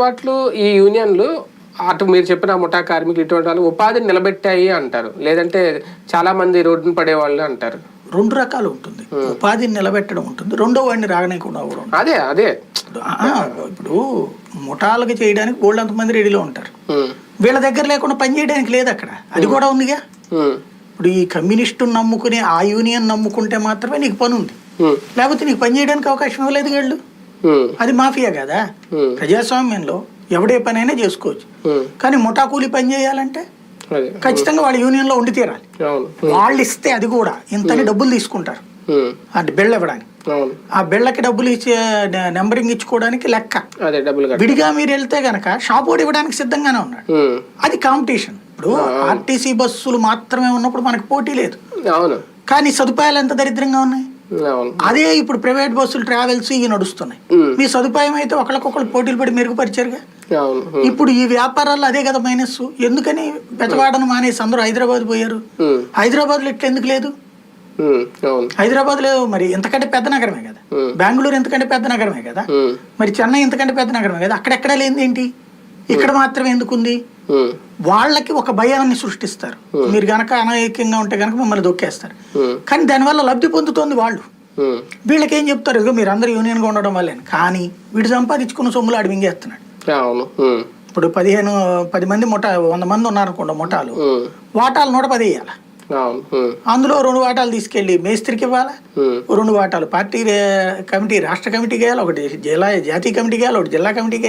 వాటిలో ఈ యూనియన్లు అటు మీరు చెప్పిన ముఠా కార్మికులు ఇటువంటి వాళ్ళు ఉపాధిని నిలబెట్టాయి అంటారు. లేదంటే చాలా మంది రోడ్డున పడే వాళ్ళు అంటారు. రెండు రకాలు ఉంటుంది. ఉపాధిని నిలబెట్టడం ఉంటుంది. రెండో వాడిని రాగనీయకుండా కూడా. అదే అదే. ఇప్పుడు ముఠాలకు చేయడానికి బోళ్ళంత మంది రెడీలో ఉంటారు. వీళ్ళ దగ్గర లేకుండా పని చేయడానికి లేదు అక్కడ. అది కూడా ఉందిగా? ఇప్పుడు ఈ కమ్యూనిస్టు నమ్ముకుని ఆ యూనియన్ నమ్ముకుంటే మాత్రమే నీకు పని ఉంది. లేకపోతే నీకు పని చేయడానికి అవకాశం ఇవ్వలేదు వీళ్ళు. అది మాఫియా కదా? ప్రజాస్వామ్యంలో ఎవడే పనైనా చేసుకోవచ్చు. ఉమ్, కానీ ముఠా కూలి పని చేయాలంటే ఖచ్చితంగా వాళ్ళు యూనియన్లో ఉండి తీరాలి. వాళ్ళు ఇస్తే అది కూడా ఇంతని డబ్బులు తీసుకుంటారు. అంటే బిళ్ళ ఇవ్వడానికి. ఆ బిళ్ళకి డబ్బులు ఇచ్చే నెంబరింగ్ ఇచ్చుకోవడానికి లెక్క. విడిగా మీరు వెళ్తే గనక షాప్ ఓడి ఇవ్వడానికి సిద్ధంగానే ఉన్నాడు. అది కాంపిటీషన్. ఇప్పుడు ఆర్టీసీ బస్సులు మాత్రమే ఉన్నప్పుడు మనకు పోటీ లేదు. కానీ సదుపాయాలు ఎంత దరిద్రంగా ఉన్నాయి? అదే ఇప్పుడు ప్రైవేట్ బస్సులు ట్రావెల్స్ ఇవి నడుస్తున్నాయి. మీ సదుపాయం అయితే ఒకరికొకరు పోటీలు పడి మెరుగుపరిచారుగా? ఇప్పుడు ఈ వ్యాపారాల్లో అదే కదా మైనస్ ఎందుకని బెతవాడను మానేసి అందరూ హైదరాబాద్ పోయారు? ఉమ్, హైదరాబాద్లో ఇట్లా ఎందుకు లేదు? ఉమ్, అవును. హైదరాబాద్లో మరి ఎంతకంటే పెద్ద నగరమే కదా? బెంగళూరు ఎంతకంటే పెద్ద నగరమే కదా? మరి చెన్నై ఎంతకంటే పెద్ద నగరమే కదా? అక్కడెక్కడ లేనిది ఏంటి ఇక్కడ మాత్రమే ఎందుకుంది? వాళ్ళకి ఒక భయాన్ని సృష్టిస్తారు. మీరు గనక అనైక్యంగా ఉంటే గనక మిమ్మల్ని దొక్కేస్తారు. కానీ దానివల్ల లబ్ధి పొందుతోంది వాళ్ళు. వీళ్ళకి ఏం చెప్తారు? ఇదిగో మీరు అందరూ యూనియన్గా ఉండడం వల్లే. కానీ వీడు సంపాదించుకున్న సొమ్ములు ఆడు మింగేస్తున్నాడు. ఇప్పుడు పదిహేను పది మంది ముఠా వంద మంది ఉన్నారనుకోండి ముఠాలు వాటాలు నూట పది వేయాలి అందులో రెండు వాటాలు తీసుకెళ్ళి మేస్త్రికి ఇవ్వాలా? రెండు వాటాలు పార్టీ కమిటీ రాష్ట్ర కమిటీకి వేయాలి ఒకటి జిల్లా జాతీయ కమిటీకి వేయాలి ఒకటి జిల్లా కమిటీకి